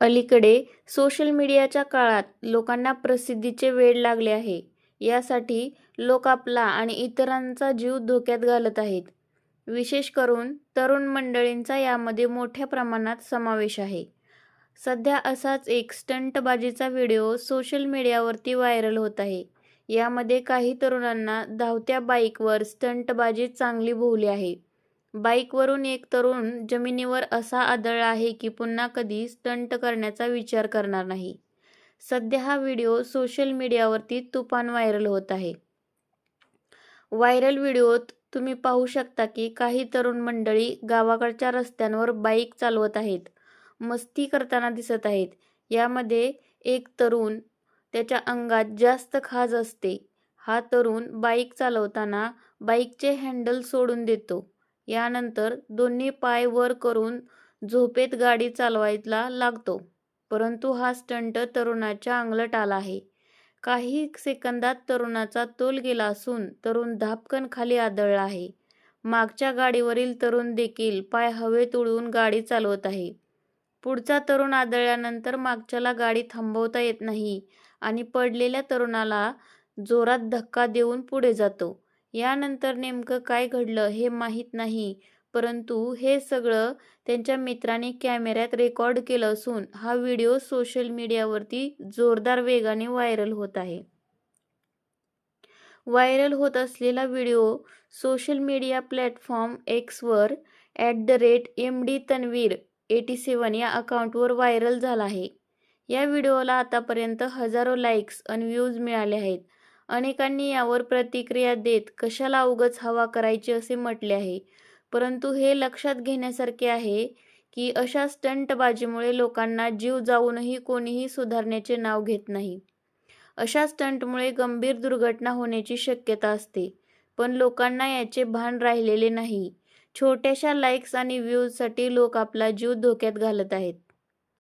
अलीकडे सोशल मीडियाच्या काळात लोकांना प्रसिद्धीचे वेड लागले आहे. यासाठी लोक आपला आणि इतरांचा जीव धोक्यात घालत आहेत. विशेष करून तरुण मंडळींचा यामध्ये मोठ्या प्रमाणात समावेश आहे. सध्या असाच एक स्टंटबाजीचा व्हिडिओ सोशल मीडियावरती व्हायरल होत आहे. यामध्ये काही तरुणांना धावत्या बाईकवर स्टंटबाजी चांगली भोवली आहे. बाईकवरून एक तरुण जमिनीवर असा आदळला आहे की पुन्हा कधी स्टंट करण्याचा विचार करणार नाही. सध्या हा व्हिडिओ सोशल मीडियावरती तुफान व्हायरल होत आहे. व्हायरल व्हिडिओत तुम्ही पाहू शकता की काही तरुण मंडळी गावाकडच्या रस्त्यांवर बाईक चालवत आहेत. मस्ती करताना दिसत आहेत. यामध्ये एक तरुण त्याच्या अंगात जास्त खाज असते. हा तरुण बाईक चालवताना बाईकचे हँडल सोडून देतो. यानंतर दोन्ही पाय वर करून झोपेत गाडी चालवायला लागतो. परंतु हा स्टंट तरुणाच्या अंगलट आला आहे. काही सेकंदात तरुणाचा तोल गेला असून तरुण धापकन खाली आदळला आहे. मागच्या गाडीवरील तरुण देखील पाय हवेत उडवून गाडी चालवत आहे. पुढचा तरुण आदळल्यानंतर मागच्याला गाडी थांबवता येत नाही आणि पडलेल्या तरुणाला जोरात धक्का देऊन पुढे जातो. यानंतर नेमकं काय घडलं हे माहीत नाही परंतु हे सगळं त्यांच्या मित्राने कॅमेऱ्यात रेकॉर्ड केलं असून हा व्हिडिओ सोशल मीडियावरती जोरदार वेगाने व्हायरल होत आहे. व्हायरल होत असलेला video social media platform Xavier at the rate M D Tanveer eighty seven या अकाउंटवर व्हायरल झाला आहे. या व्हिडिओला आतापर्यंत हजारो लाईक्स आणि व्ह्यूज मिळाले आहेत. अनेकांनी यावर प्रतिक्रिया देत कशाला उगाच हवा करायची असे म्हटले आहे. परंतु हे लक्षात घेण्यासारखे आहे की अशा स्टंटबाजीमुळे लोकांना जीव जाऊनही कोणीही सुधारण्याचे नाव घेत नाही. अशा स्टंटमुळे गंभीर दुर्घटना होण्याची शक्यता असते. पण लोकांना याचे भान राहिलेले नाही. छोट्याशा लाईक्स आणि व्ह्यूजसाठी लोक आपला जीव धोक्यात घालत आहेत.